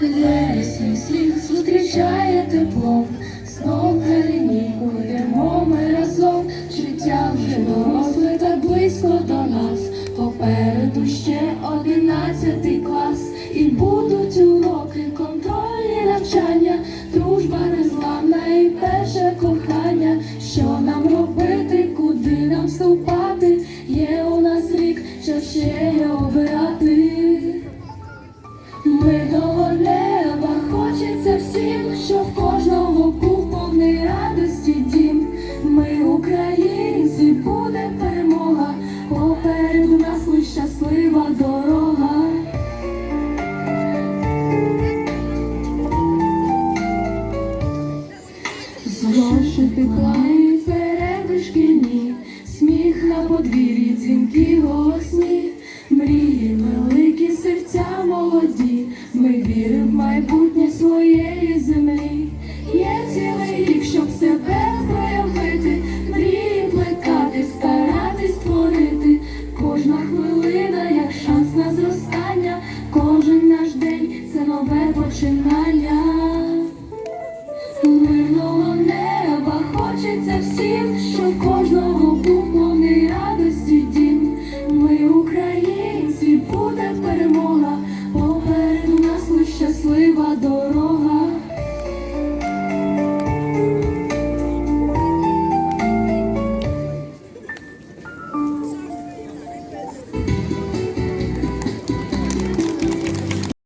Вересень всіх зустрічає теплом, знов йдемо ми разом. Життя вже доросле так близько до нас. Попереду ще одинадцятий клас, і будуть уроки, контрольні навчання, дружба незламна і перше кохання. Що нам робити, куди нам ступати? Є у нас рік, що ще обирати. Попереду нас лиш щаслива дорога. Зошити клаї переди шкільні, сміх на подвір'ї, дзвінки голосні, мрії великі, серця молоді. Ми віримо в майбутнє своєї. бачиться всім, що.